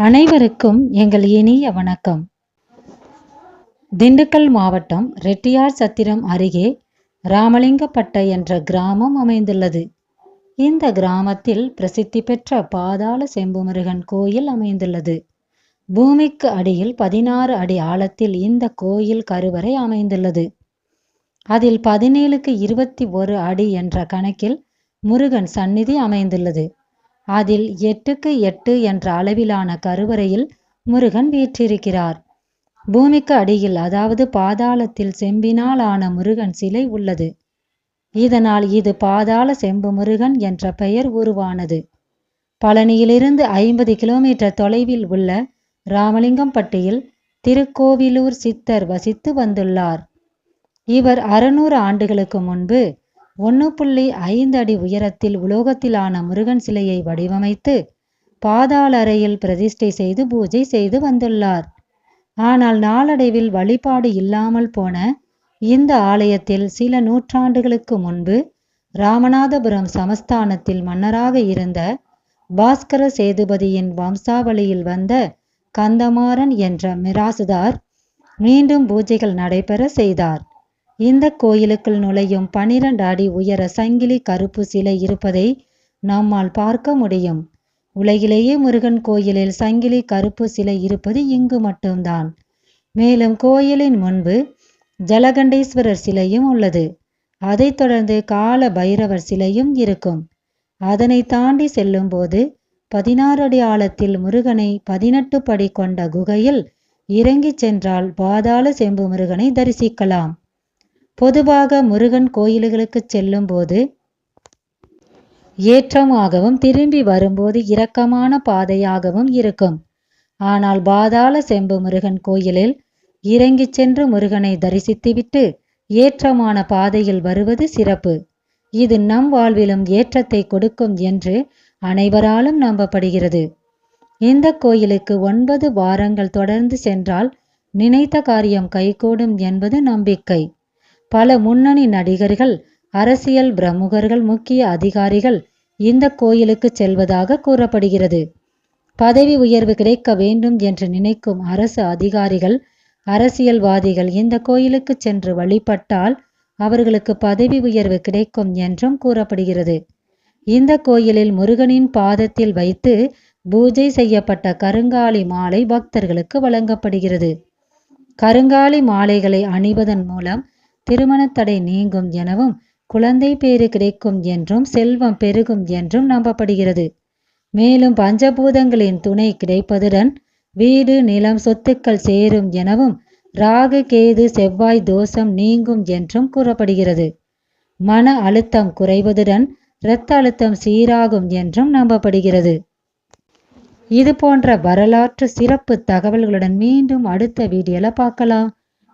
அனைவருக்கும் எங்கள் இனிய வணக்கம். திண்டுக்கல் மாவட்டம் ரெட்டியார் சத்திரம் அருகே ராமலிங்கப்பட்டை என்ற கிராமம் அமைந்துள்ளது. இந்த கிராமத்தில் பிரசித்தி பெற்ற பாதாள செம்புமுருகன் கோயில் அமைந்துள்ளது. பூமிக்கு அடியில் பதினாறு அடி ஆழத்தில் இந்த கோயில் கருவறை அமைந்துள்ளது. அதில் பதினேழுக்கு இருபத்தி ஒரு அடி என்ற கணக்கில் முருகன் சந்நிதி அமைந்துள்ளது. அதில் எட்டுக்கு எட்டு என்ற அளவிலான கருவறையில் முருகன் வீற்றிருக்கிறார். பூமிக்கு அடியில் அதாவது பாதாளத்தில் செம்பினால் ஆன முருகன் சிலை உள்ளது. இதனால் இது பாதாள செம்பு முருகன் என்ற பெயர் உருவானது. பழனியிலிருந்து ஐம்பது கிலோமீட்டர் தொலைவில் உள்ள ராமலிங்கம்பட்டியில் திருக்கோவிலூர் சித்தர் வசித்து வந்துள்ளார். இவர் அறுநூறு ஆண்டுகளுக்கு முன்பு ஒன்று புள்ளி ஐந்து அடி உயரத்தில் உலோகத்திலான முருகன் சிலையை வடிவமைத்து பாதாள அறையில் பிரதிஷ்டை செய்து பூஜை செய்து வந்துள்ளார். ஆனால் நாளடைவில் வழிபாடு இல்லாமல் போன இந்த ஆலயத்தில் சில நூற்றாண்டுகளுக்கு முன்பு ராமநாதபுரம் சமஸ்தானத்தில் மன்னராக இருந்த பாஸ்கர சேதுபதியின் வம்சாவளியில் வந்த கந்தமாறன் என்ற மிராசுதார் மீண்டும் பூஜைகள் நடைபெற செய்தார். இந்த கோயிலுக்குள் நுழையும் பனிரெண்டு அடி உயர சங்கிலி கருப்பு சிலை இருப்பதை நம்மால் பார்க்க முடியும். உலகிலேயே முருகன் கோயிலில் சங்கிலி கருப்பு சிலை இருப்பது இங்கு மட்டும்தான். மேலும் கோயிலின் முன்பு ஜலகண்டேஸ்வரர் சிலையும் உள்ளது. அதைத் தொடர்ந்து கால பைரவர் சிலையும் இருக்கும். அதனை தாண்டி செல்லும்போது பதினாறு அடி ஆழத்தில் முருகனை பதினெட்டு படி கொண்ட குகையில் இறங்கிச் சென்றால் பாதாள செம்பு முருகனை தரிசிக்கலாம். பொதுவாக முருகன் கோயில்களுக்கு செல்லும் போது ஏற்றமாகவும் திரும்பி வரும்போது இரக்கமான பாதையாகவும் இருக்கும். ஆனால் பாதாள செம்பு முருகன் கோயிலில் இறங்கிச் சென்று முருகனை தரிசித்துவிட்டு ஏற்றமான பாதையில் வருவது சிறப்பு. இது நம் வாழ்விலும் ஏற்றத்தை கொடுக்கும் என்று அனைவராலும் நம்பப்படுகிறது. இந்த கோயிலுக்கு ஒன்பது வாரங்கள் தொடர்ந்து சென்றால் நினைத்த காரியம் கைகூடும் என்பது நம்பிக்கை. பல முன்னணி நடிகர்கள் அரசியல் பிரமுகர்கள் முக்கிய அதிகாரிகள் இந்த கோயிலுக்கு செல்வதாக கூறப்படுகிறது. பதவி உயர்வு கிடைக்க வேண்டும் என்று நினைக்கும் அரசு அதிகாரிகள் அரசியல்வாதிகள் இந்த கோயிலுக்கு சென்று வழிபட்டால் அவர்களுக்கு பதவி உயர்வு கிடைக்கும் என்றும் கூறப்படுகிறது. இந்த கோயிலில் முருகனின் பாதத்தில் வைத்து பூஜை செய்யப்பட்ட கருங்காலி மாலை பக்தர்களுக்கு வழங்கப்படுகிறது. கருங்காலி மாலைகளை அணிவதன் மூலம் திருமணத்தடை நீங்கும் எனவும் குழந்தை பேறு கிடைக்கும் என்றும் செல்வம் பெருகும் என்றும் நம்பப்படுகிறது. மேலும் பஞ்சபூதங்களின் துணை கிடைப்பதுடன் வீடு நிலம் சொத்துக்கள் சேரும் எனவும் ராகு கேது செவ்வாய் தோஷம் நீங்கும் என்றும் கூறப்படுகிறது. மன அழுத்தம் குறைவதுடன் இரத்த அழுத்தம் சீராகும் என்றும் நம்பப்படுகிறது. இது போன்ற வரலாற்று சிறப்பு தகவல்களுடன் மீண்டும் அடுத்த வீடியோல பார்க்கலாம்.